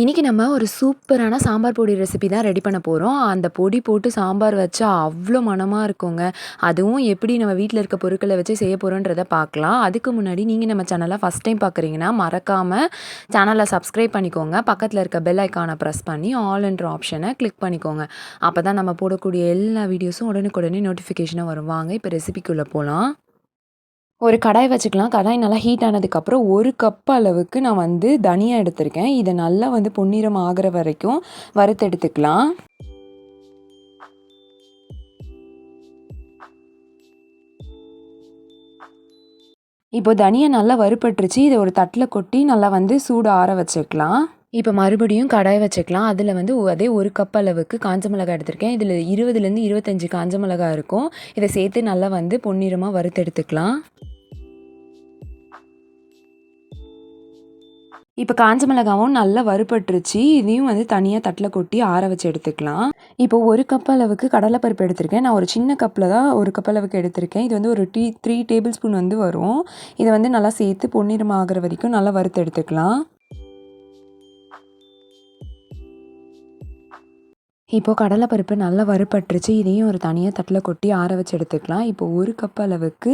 இன்றைக்கி நம்ம ஒரு சூப்பரான சாம்பார் பொடி ரெசிபி தான் ரெடி பண்ண போகிறோம் அந்த பொடி போட்டு சாம்பார் வச்சா அவ்வளோ மணமாக இருக்குங்க. அதுவும் எப்படி நம்ம வீட்டில் இருக்க பொருட்களை வச்சு செய்ய போகிறோன்றத பார்க்கலாம் அதுக்கு முன்னாடி நீங்கள் நம்ம சேனலை ஃபஸ்ட் டைம் பார்க்குறீங்கன்னா மறக்காமல் சேனலை சப்ஸ்கிரைப் பண்ணிக்கோங்க. பக்கத்தில் இருக்க பெல் ஐக்கானை ப்ரெஸ் பண்ணி ஆல் என்ற ஆப்ஷனை கிளிக் பண்ணிக்கோங்க. அப்போ தான் நம்ம போடக்கூடிய எல்லா வீடியோஸும் உடனுக்குடனே நோட்டிஃபிகேஷனாக வரும். வாங்க இப்போ ரெசிபிக்குள்ளே போகலாம் ஒரு கடாய் வச்சுக்கலாம். கடாய் நல்லா ஹீட் ஆனதுக்கப்புறம் ஒரு கப் அளவுக்கு நான் வந்து தனியா எடுத்திருக்கேன். இதை நல்லா வந்து பொன்னிறம் ஆகிற வரைக்கும் வறுத்தெடுத்துக்கலாம் இப்போ தனியா நல்லா வறுபட்டுருச்சு. இதை ஒரு தட்டில் கொட்டி நல்லா வந்து சூடு ஆற வச்சுக்கலாம். இப்போ மறுபடியும் கடாய் வச்சுக்கலாம். அதில் வந்து அதே ஒரு கப் அளவுக்கு காஞ்ச மிளகாய் எடுத்திருக்கேன். இதில் இருபதுலேருந்து இருபத்தஞ்சி காஞ்ச மிளகாய் இருக்கும். இதை சேர்த்து நல்லா வந்து பொன்னிறமாக வறுத்தெடுத்துக்கலாம் இப்போ காஞ்ச மிளகாவும் நல்லா வறுபட்டுருச்சு. இதையும் வந்து தனியாக தட்டில் கொட்டி ஆற வச்சு எடுத்துக்கலாம். இப்போ ஒரு கப் அளவுக்கு கடலைப்பருப்பு எடுத்திருக்கேன். நான் ஒரு சின்ன கப்பில் தான் ஒரு கப் அளவுக்கு எடுத்திருக்கேன். இது வந்து ஒரு டீ த்ரீ டேபிள் ஸ்பூன் வந்து வரும். இதை வந்து நல்லா சேர்த்து பொன்னிறம் ஆகிற வரைக்கும் நல்லா வறுத்து எடுத்துக்கலாம். இப்போது கடலைப்பருப்பு நல்லா வறுபட்டுருச்சு. இதையும் ஒரு தனியாக தட்டில் கொட்டி ஆற வச்சு எடுத்துக்கலாம். இப்போ ஒரு கப் அளவுக்கு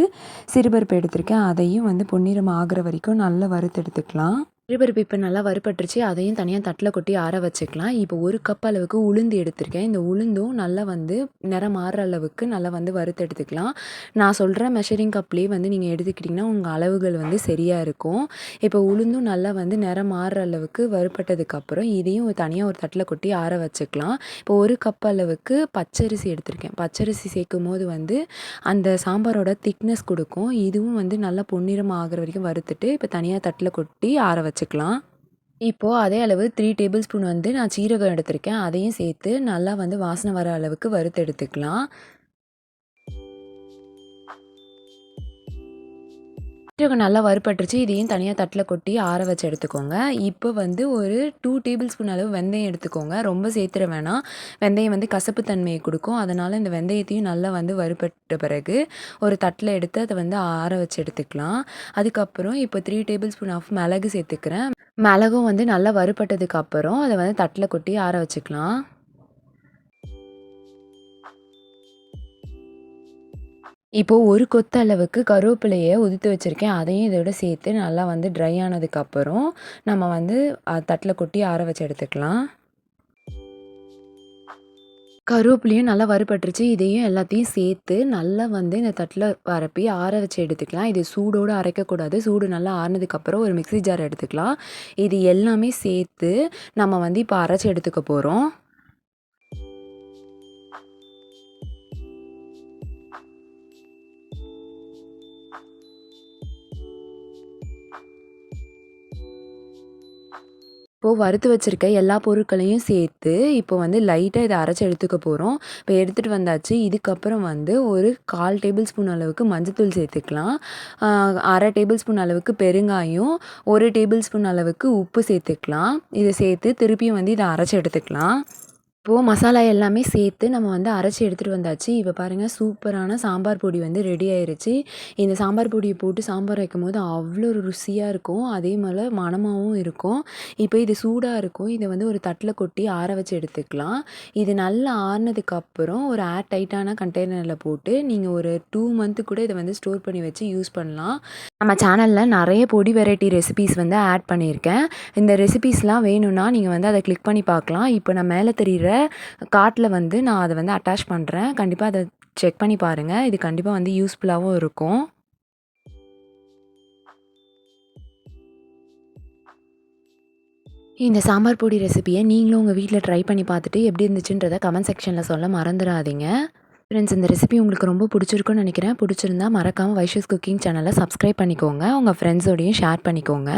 சிறுபருப்பு எடுத்திருக்கேன். அதையும் வந்து பொன்னிறம் ஆகிற வரைக்கும் நல்லா வறுத்து எடுத்துக்கலாம். சிறுபருப்பு இப்போ நல்லா வறுபட்டுருச்சு. அதையும் தனியாக தட்டில் கொட்டி ஆற வச்சுக்கலாம். இப்போ ஒரு கப் அளவுக்கு உளுந்து எடுத்திருக்கேன். இந்த உளுந்தும் நல்லா வந்து நிறம் மாறுற அளவுக்கு நல்லா வந்து வறுத்து எடுத்துக்கலாம். நான் சொல்கிற மெஷரிங் கப்லேயே வந்து நீங்கள் எடுத்துக்கிட்டிங்கன்னா உங்கள் அளவுகள் வந்து சரியாக இருக்கும். இப்போ உளுந்தும் நல்லா வந்து நிறம் மாறுற அளவுக்கு வறுபட்டதுக்கப்புறம் இதையும் தனியாக ஒரு தட்டில் கொட்டி ஆற வச்சுக்கலாம். இப்போ ஒரு கப் அளவுக்கு பச்சரிசி எடுத்திருக்கேன். பச்சரிசி சேர்க்கும் போது வந்து அந்த சாம்பாரோட திக்னஸ் கொடுக்கும். இதுவும் வந்து நல்லா பொன்னிறம் ஆகிற வரைக்கும் வறுத்துட்டு இப்போ தனியாக தட்டில் கொட்டி ஆற வச்சு வச்சுக்கலாம். இப்போது அதே அளவு த்ரீ டேபிள் ஸ்பூன் வந்து நான் சீரகம் எடுத்திருக்கேன். அதையும் சேர்த்து நல்லா வந்து வாசனை வர அளவுக்கு வறுத்து எடுத்துக்கலாம். சீரகம் நல்லா வறுப்பட்டுருச்சு இதையும் தனியாக தட்டில் கொட்டி ஆற வச்சு எடுத்துக்கோங்க. இப்போ வந்து ஒரு டூ டேபிள் ஸ்பூன் அளவு வெந்தயம் எடுத்துக்கோங்க. ரொம்ப சேர்த்துற வேணாம். வெந்தயம் வந்து கசப்பு தன்மையை கொடுக்கும். அதனால் இந்த வெந்தயத்தையும் நல்லா வந்து வறுப்பட்ட பிறகு ஒரு தட்டில் எடுத்து அதை வந்து ஆற வச்சு எடுத்துக்கலாம். அதுக்கப்புறம் இப்போ த்ரீ டேபிள் ஸ்பூன் ஆஃப் மிளகு சேர்த்துக்கிறேன். மிளகும் வந்து நல்லா வறுப்பட்டதுக்கு அப்புறம் அதை வந்து தட்டில் கொட்டி ஆற வச்சுக்கலாம். இப்போது ஒரு கொத்த அளவுக்கு கருவேப்பிலையை உதித்து வச்சுருக்கேன். அதையும் இதோட சேர்த்து நல்லா வந்து ட்ரை ஆனதுக்கப்புறம் நம்ம வந்து தட்டில் கொட்டி ஆற வச்சு எடுத்துக்கலாம். கருவேப்பிலையும் நல்லா வறுபட்டுருச்சு. இதையும் எல்லாத்தையும் சேர்த்து நல்லா வந்து இந்த தட்டில் வரப்பி ஆற வச்சு எடுத்துக்கலாம். இது சூடோடு அரைக்கக்கூடாது. சூடு நல்லா ஆறினதுக்கப்புறம் ஒரு மிக்சி ஜார் எடுத்துக்கலாம். இது எல்லாமே சேர்த்து நம்ம வந்து இப்போ அரைச்சி எடுத்துக்க போகிறோம் இப்போது வறுத்து வச்சுருக்க எல்லா பொருட்களையும் சேர்த்து இப்போ வந்து லைட்டாக இதை அரைச்சி எடுத்துக்க போகிறோம் இப்போ எடுத்துகிட்டு வந்தாச்சு. இதுக்கப்புறம் வந்து ஒரு கால் டேபிள் ஸ்பூன் அளவுக்கு மஞ்சத்தூள் சேர்த்துக்கலாம். அரை டேபிள் ஸ்பூன் அளவுக்கு பெருங்காயம் ஒரு டேபிள் ஸ்பூன் அளவுக்கு உப்பு சேர்த்துக்கலாம். இதை சேர்த்து திருப்பியும் வந்து இதை அரைச்சி எடுத்துக்கலாம். இப்போது மசாலா எல்லாமே சேர்த்து நம்ம வந்து அரைச்சி எடுத்துகிட்டு வந்தாச்சு. இப்போ பாருங்கள் சூப்பரான சாம்பார் பொடி வந்து ரெடி ஆயிருச்சு. இந்த சாம்பார் பொடியை போட்டு சாம்பார் வைக்கும் போது அவ்வளோ ருசியாக இருக்கும். அதே மாதிரி மணமாகவும் இருக்கும். இப்போ இது சூடாக இருக்கும். இதை வந்து ஒரு தட்டில் கொட்டி ஆற வச்சு எடுத்துக்கலாம். இது நல்லா ஆறினதுக்கப்புறம் ஒரு ஏர் டைட்டான கண்டெய்னரில் போட்டு நீங்கள் ஒரு டூ மந்த்து கூட இதை வந்து ஸ்டோர் பண்ணி வச்சு யூஸ் பண்ணலாம். நம்ம சேனலில் நிறைய பொடி வெரைட்டி ரெசிபீஸ் வந்து ஆட் பண்ணியிருக்கேன். இந்த ரெசிபீஸ்லாம் வேணும்னா நீங்கள் வந்து அதை கிளிக் பண்ணி பார்க்கலாம். இப்போ நான் மேலே தெரிகிற கார்ட்டில் வந்து நான் அதை வந்து அட்டாச் பண்ணுறேன் கண்டிப்பாக அதை செக் பண்ணி பாருங்கள் இது கண்டிப்பாக வந்து யூஸ்ஃபுல்லாகவும் இருக்கும். இந்த சாம்பார் பொடி ரெசிபியை நீங்களும் உங்கள் வீட்டில் ட்ரை பண்ணி பார்த்துட்டு எப்படி இருந்துச்சுன்றதை கமெண்ட் செக்ஷனில் சொல்ல மறந்துடாதீங்க. ஃப்ரெண்ட்ஸ் இந்த ரெசிபி உங்களுக்கு ரொம்ப பிடிச்சிருக்குன்னு நினைக்கிறேன். பிடிச்சிருந்தா மறக்காமல் வைஷஸ் குக்கிங் சேனலை சப்ஸ்கிரைப் பண்ணிக்கோங்க. உங்கள் ஃப்ரெண்ட்ஸோடையும் ஷேர் பண்ணிக்கோங்க.